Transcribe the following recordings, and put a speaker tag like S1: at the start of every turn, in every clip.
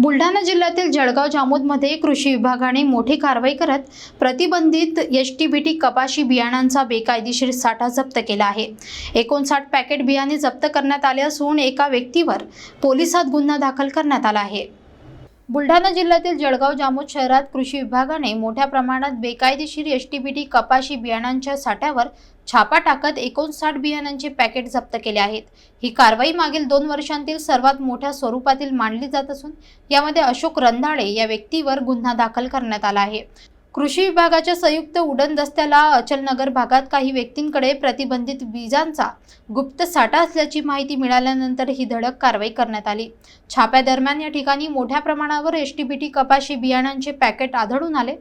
S1: बुलढाणा जिल्ह्यातील जळगाव जामोदमध्ये कृषी विभागाने मोठी कारवाई करत प्रतिबंधित एच टी बी टी कपाशी बियाणांचा बेकायदेशीर साठा जप्त केला आहे. एकोणसाठ पॅकेट बियाणे जप्त करण्यात आले असून एका व्यक्तीवर पोलिसात गुन्हा दाखल करण्यात आला आहे. बुलढाणा जिल्ह्यातील जळगाव जामोद शहरात कृषी विभागाने मोठ्या प्रमाणात बेकायदेशीर एस टी बी टी कपाशी बियाणांच्या साठ्यावर छापा टाकत एकोणसाठ बियाणांचे पॅकेट जप्त केले आहेत. ही कारवाई मागील दोन वर्षांतील सर्वात मोठ्या स्वरूपातील मानली जात असून यामध्ये अशोक रंधाळे या व्यक्तीवर गुन्हा दाखल करण्यात आला आहे. कृषी विभागाच्या संयुक्त उडण दस्त्याला अचलनगर भागात काही व्यक्तींकडे प्रतिबंधित बीजांचा गुप्त साठा असल्याची माहिती मिळाल्यानंतर ही धडक कारवाई करण्यात आली. छाप्यादरम्यान या ठिकाणी मोठ्या प्रमाणावर एस टी बी टी कपाशी बियाणांचे पॅकेट आढळून आले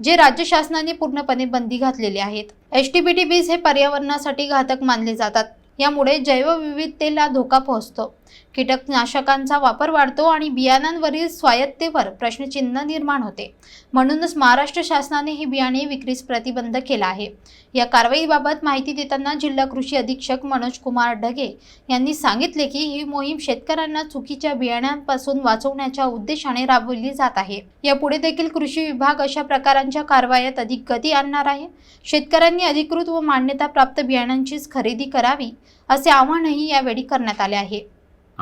S1: जे राज्य शासनाने पूर्णपणे बंदी घातलेले आहेत. एस टी बी टी बीज हे पर्यावरणासाठी घातक मानले जातात. यामुळे जैवविविधतेला धोका पोहोचतो. कीटकनाशकांचा वापर वाढतो आणि बियाणांवरील स्वायत्तेवर प्रश्नचिन्ह निर्माण होते. म्हणूनच महाराष्ट्र शासनाने हे बियाणे विक्रीस प्रतिबंध केला आहे. या कारवाईबाबत माहिती देताना जिल्हा कृषी अधीक्षक मनोज कुमार ढगे यांनी सांगितले की ही मोहीम शेतकऱ्यांना चुकीच्या बियाण्यांपासून वाचवण्याच्या उद्देशाने राबवली जात आहे. यापुढे देखील कृषी विभाग अशा प्रकारांच्या कारवायात अधिक गती आणणार आहे. शेतकऱ्यांनी अधिकृत व मान्यताप्राप्त बियाणांचीच खरेदी करावी असे आवाहनही यावेळी करण्यात आले आहे.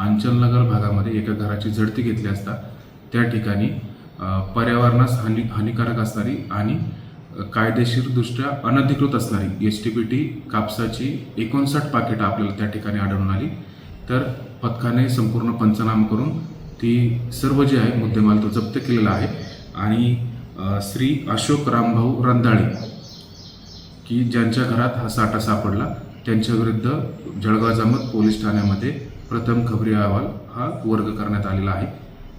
S2: अंचलनगर भागामध्ये एका घराची झडती घेतली असता त्या ठिकाणी पर्यावरणास हानी हानिकारक असणारी आणि कायदेशीरदृष्ट्या अनधिकृत असणारी एस टी पी टी कापसाची एकोणसाठ पाकिटं आपल्याला त्या ठिकाणी आढळून आली. तर पथकाने संपूर्ण पंचनाम करून ती सर्व जे आहे मुद्देमाल तो जप्त केलेला आहे. आणि श्री अशोक रामभाऊ रंधाळे की ज्यांच्या घरात हा साठा सापडला त्यांच्याविरुद्ध जळगाव जामत पोलीस ठाण्यामध्ये प्रथम खबरी अहवाल हा वर्ग करण्यात आलेला आहे.